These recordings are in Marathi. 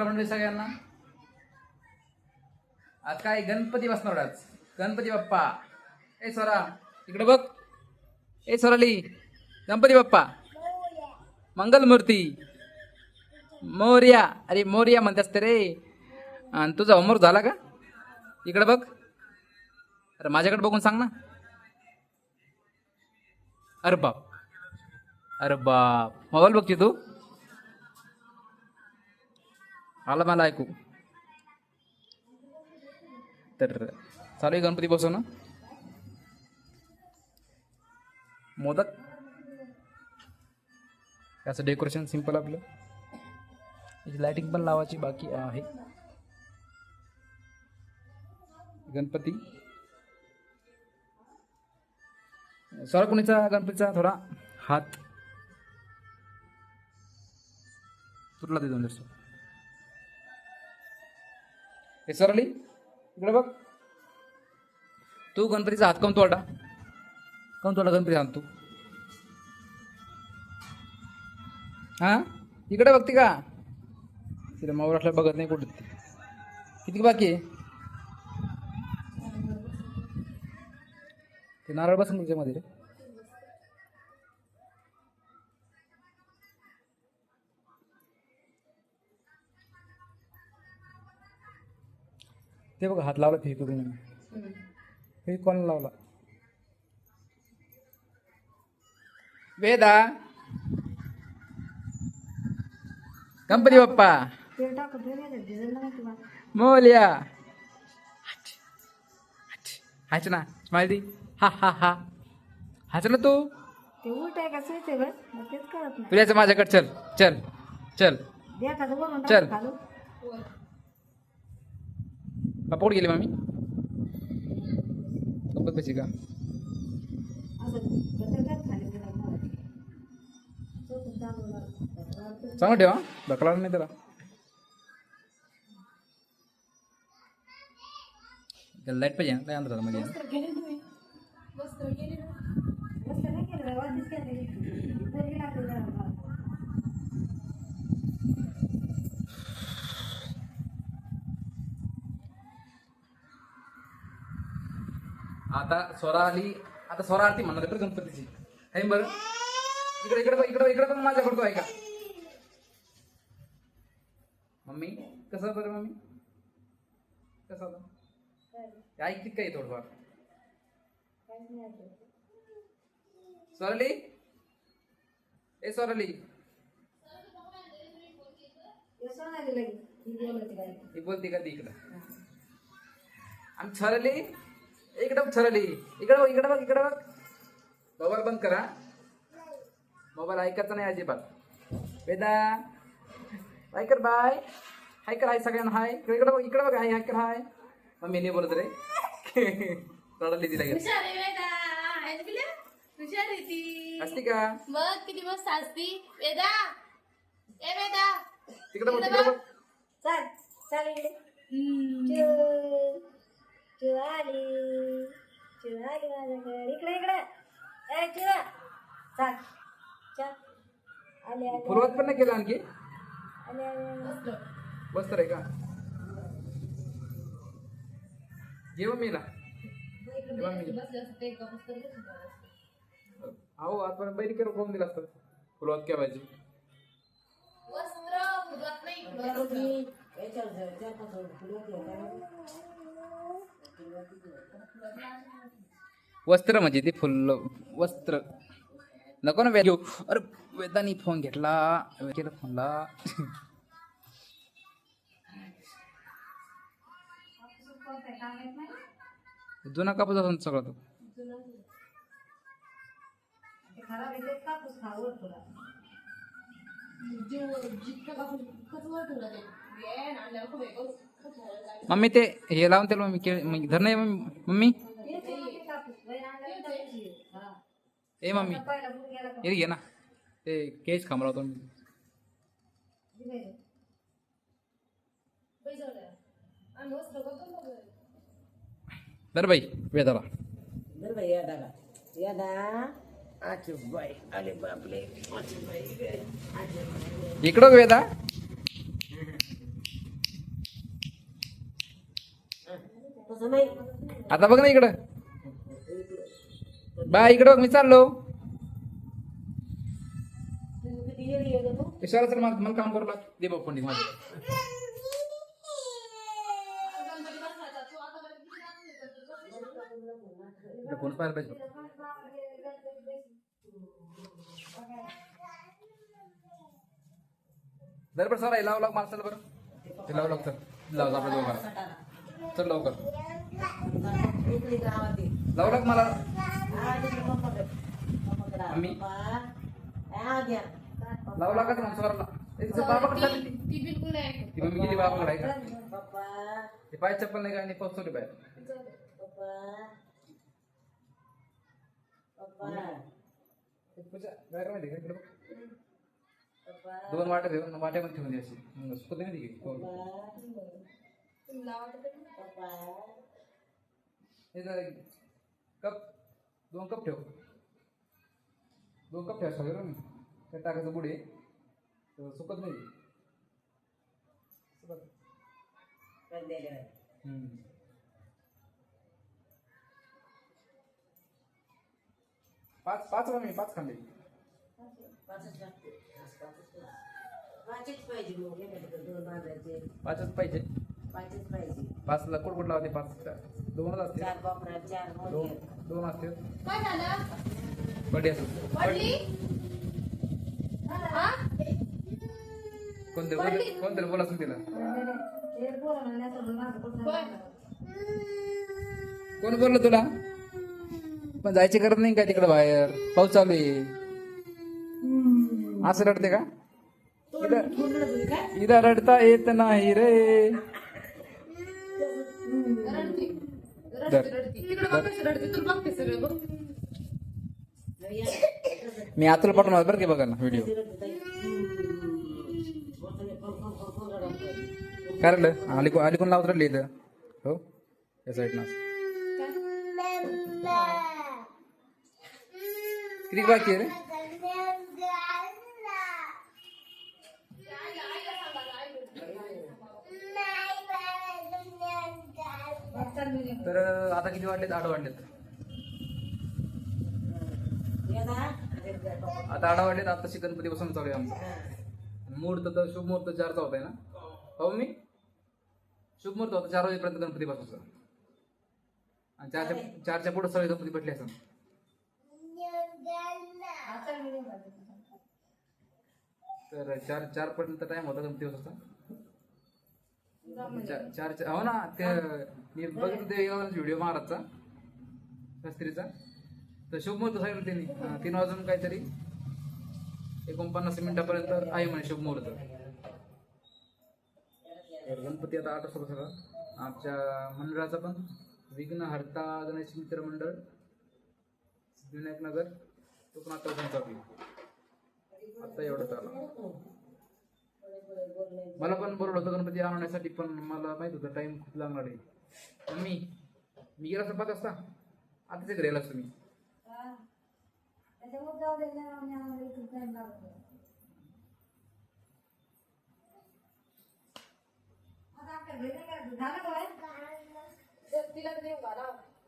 नमस्कार मंडळी सगळ्यांना. आज काय गणपती बसणार आज गणपती बाप्पा. ए स्वरा इकडे बघ. ए स्वराली गणपती बाप्पा. मंगलमूर्ती. मोर्या. अरे मोर्या म्हणते असते रे. आणि तुझा होमवर्क झाला का? इकडे बघ. अरे माझ्याकडे बघून सांग ना. अरे बाप. अरे बाप. मोबाईल बघते तू? आला मला ऐकू. तर चालू आहे गणपती बसवणं. मोदक. याचं डेकोरेशन सिंपल आपलं. याची पण लावायची बाकी आहे. गणपती. सरकुणीचा गणपतीचा? थोडा हात. तुटला ते दोन दिवस हे सरली इकडे बघ. तू गणपतीचा हात कम तोडा. कम तोडा गणपती हात तू हा? इकडे बघते का? तिला मावर असल्या बघत नाही कुठे. किती बाकी आहे? ते नारळ बसून त्याच्यामध्ये. रे ते बघा हात लावला ते करून हे कोण लावला? वेदा. गणपती बाप्पा. मोल्या. हाच ना स्माइल दी. हा हा हा. हाच ना तू? ते उलट आहे का सहित बस मग तेच कळत नाही. तुझ्याच माझ्याकडे चल चल चल. चल. टाक खालून बापा कुठे गेली मामी गप्पत बसी का असं बदल कर खाली जरा मग. चोकून तांदूळ लाव. चांगलं ठेवा ढकला नाही त्याला लाइट पाहिजे ना काय अंधारात आता स्वरा आली. आता स्वरा आरती म्हणणार बरं गणपतीची. आहे बरं. इकडे इकडे इकडे इकडे पण माझ्या करतो ऐका. मम्मी कसं बरं मम्मी? कसं ऐकते काही थोडंफार. स्वराली? ए स्वराली. हे. ही बोलत ही का ती इकडं? आम्ही छरली? इकडं छरली इकडं बघ इकडं बघ इकडं बघ. मोबाईल बंद करा. मोबाईल ऐकायचा नाही अजिबात. वेदा. हाय कर बाय. हाय कर हाय सगळ्यांना हाय. इकडं बघ इकडं बघ हाय हाय कर हाय. मम्मी नाही बोलत रे. रडली तिला असती का? बघ किती मस्त असती. वेदा. ए वेदा. तिकडं बघ तिकडं बघ. चाल चाल इकडे हम्म. चू चू आली चू आली माझ्याकडे इकडे इकडे. ए चू चाल चाल. आले आले सुरुवात पण नाही केलं आणखी? आले आले बस तर आहे का? जेव्हा मीला. अहो आजपर्यंत बैल केलं कोण दिला असतं? फुलवात काय पाहिजे वस्त्र वस्त्र म्हणजे ते फुल वस्त्र. नको ना घेऊ. अरे वेदानी फोन घेतला. केला फोनला जुना कापूस असून सगळं तो. मम्मी ते हे लावून त्याला मम्मी मग धर नाही मम्मी? ए मम्मी. हे घे ना. ते केस खांबरावतो दर बाई वेदाला दर बाई यादाला यादा बाई अरे बापले इकडं वेदा. आता बघ ना इकडं. बाय इकडे बघ मी चाललो. तू सर मला काम करू लाग. दे बघ पंडित माझं कोण पाहिलं पाहिजे दर बरं सर लाव लाव मला चल बरं. ते लाव लाव चल. लाव आपल्या दोघांना चल लवकर इकडे लाव लाग मला. हा, तिकडे पप्पाकडे. पप्पाकडे आण. मम्मी? पप्पा. हा, घ्या. लाव लाग का चालली ती बिलकुल नाही. ती मम्मी गेली बाबाकडे का ते पाय चप्पल नाही का आणि पोचवली बाहेर दोन वाट्या घेऊन वाट्यामध्ये ठेवून द्यायची मग सुकत नाही ती कप दोन कप ठेव. दोन कप ठेव सगळं मी त्यात टाकायचं पुढे तर सुकत नाही. सुकत. पाच पाच मी पाच खाल्ले पाचच पाहिजे. पाचच पाहिजे पाचच पाहिजे. पाचला कुठ कुठ लावते पाच दोनच असते चार दोन. दोन असते. काय झालं? बर्थडे असतो. पडली हा? कोणतरी बोला असं तिला होय. कोण बोललं तुला? पण जायची गरज नाही काय तिकडे बाहेर? पाऊस चालू आहे. असं रडते का? इथं इथं रडता येत नाही रे रडती रडती रडती तिकडे बघ कशी रडते तुला बघते सगळं बघ मी आतुला पाठवणार बरं की बघा ना व्हिडिओ काय रडलं? आली आली कोण लावत रडली इथं. हो? या साईडनं किती बाकी आहे रे? तर आता किती वाटलेत? आठ वाटलेत. आता आठ वाटलेत. आता गणपती बसून चालू आहे आमचं मुहूर्त तर शुभ मुहूर्त चारचा होता ना? हो मी शुभ मुहूर्त होता चार वाजेपर्यंत गणपती बसायचा आणि चारच्या चारच्या पुढे सगळे गणपती भेटले असं. तर चार चार पर्यंत टाइम होता गणपती बसायचा चार चार हो ना ते मी बघितलं ते व्हिडिओ महाराजचा शास्त्रीचा. तर शुभमुहूर्त सांगितलं त्यांनी. अं, तीन वाजून काहीतरी. एकोणपन्नास मिनिटापर्यंत आहे म्हणे शुभमुहूर्त तर. गणपती आता आठ वाजता बसला आमच्या मंडळाचा पण विघ्न हरता गणेश मित्र मंडळ. सिद्धिविनायक नगर. तो पण आता चालू आहे. आता एवढं चालू मला पण बोलवलं होतं गणपती आणण्यासाठी पण मला माहीत होतं टाइम खूप लागणार आहे. पण मी मी गेला असं पाच वाजता. आता घरी गेला असतो मी.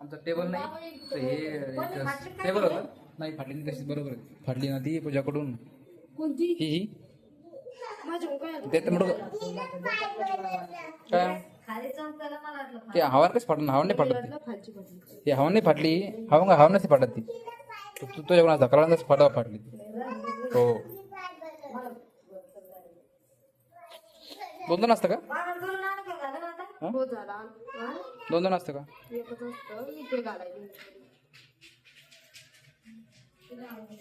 आमचा टेबल नाही. तर हे टेबल होतं. नाही फाटली नाही तशी बरोबर. फाटली ना ती पूजाकडून. कोणती? ही. ते तर काय? ते हवा कसं फाटलं? हवा नाही फाटत ती. पडली ती हवा नाही फाटली हवा हवा नसते फाटत ती. तू तू तुझ्या धकला नसते फाटावा फाटली हो. दोन दोन असतं का? दोन दोन असतं का?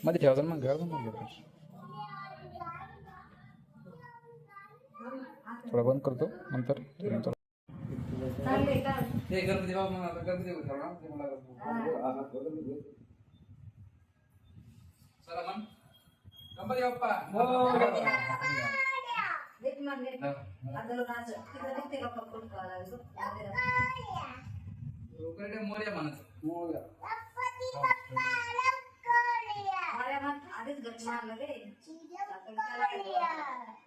मध्ये ठेवा मग घ्या मग घ्यायचं. थोडा बंद करतो नंतर नंतर चाललंय का? ते आता मला चला मोर्या म्हणायचं अरे आधीच गट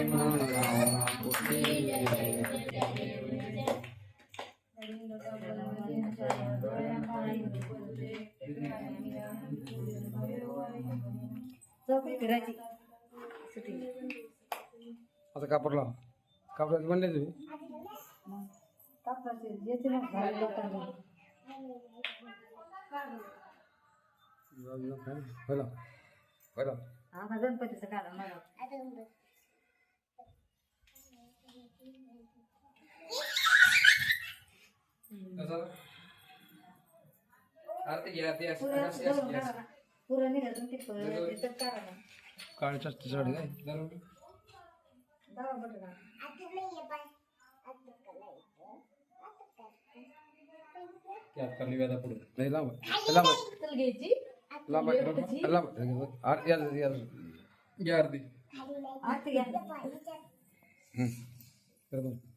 म्हणून सांग. चौकडी फिरायची सुट्टी आता कापड लाव कापडात म्हणले तुम्ही कापडाचे येते ना घरात लोकांना आता गणपतीचं कारण मला पुरण. काढा. निघालं ते पुरण त्याच्यात काढा. ना. काळीच्या साडी काय दळा बटाटा. नाही लांब चल घ्यायची. आर-